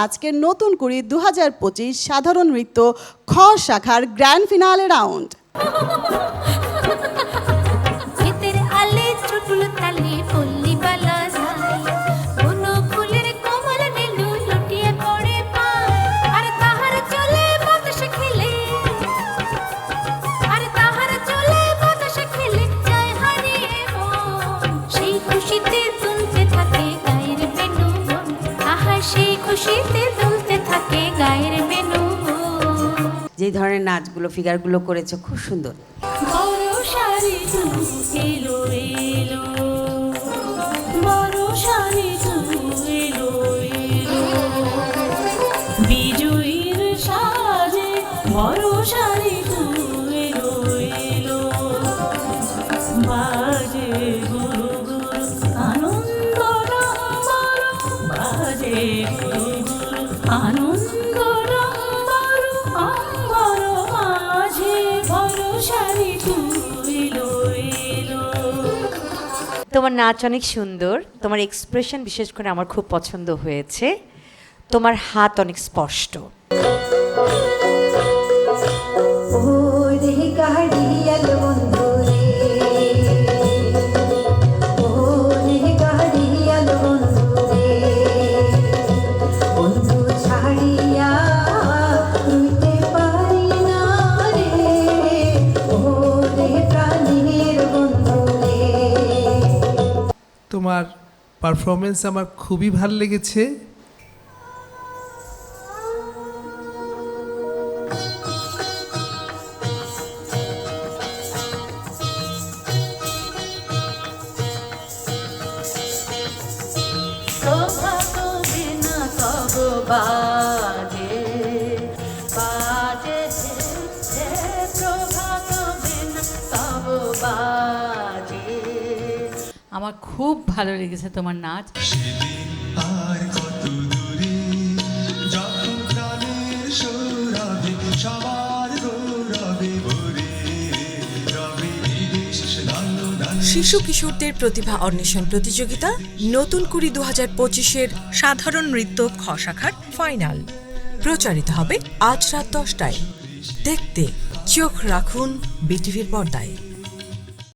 আজকের নতুন কুড়ি দু হাজার পঁচিশ সাধারণ নৃত্য খ শাখার গ্র্যান্ড ফিনালে রাউন্ড খুশিতে দুলতে থাকে গায়ের বেনু যে ধরনের নাচগুলো ফিগারগুলো করেছ খুব সুন্দর। বড় শাড়ি এলো এলো। বড় শাড়ি এলো এলো। বিজয়ীর সাজে বড় শাড়ি এলো তোমার নাচ অনেক সুন্দর। তোমার এক্সপ্রেশন বিশেষ করে আমার খুব পছন্দ হয়েছে। তোমার হাত অনেক স্পষ্ট। তোমার পারফরমেন্স আমার খুবই ভালো লেগেছে। আমার খুব ভালো লেগেছে তোমার নাচ। শিশু কিশোরদের প্রতিভা অন্বেষণ প্রতিযোগিতা নতুন কুড়ি দু হাজার পঁচিশের সাধারণ নৃত্য খ শাখার ফাইনাল। প্রচারিত হবে আজ রাত দশটায়। দেখতে চোখ রাখুন বিটিভির পর্দায়।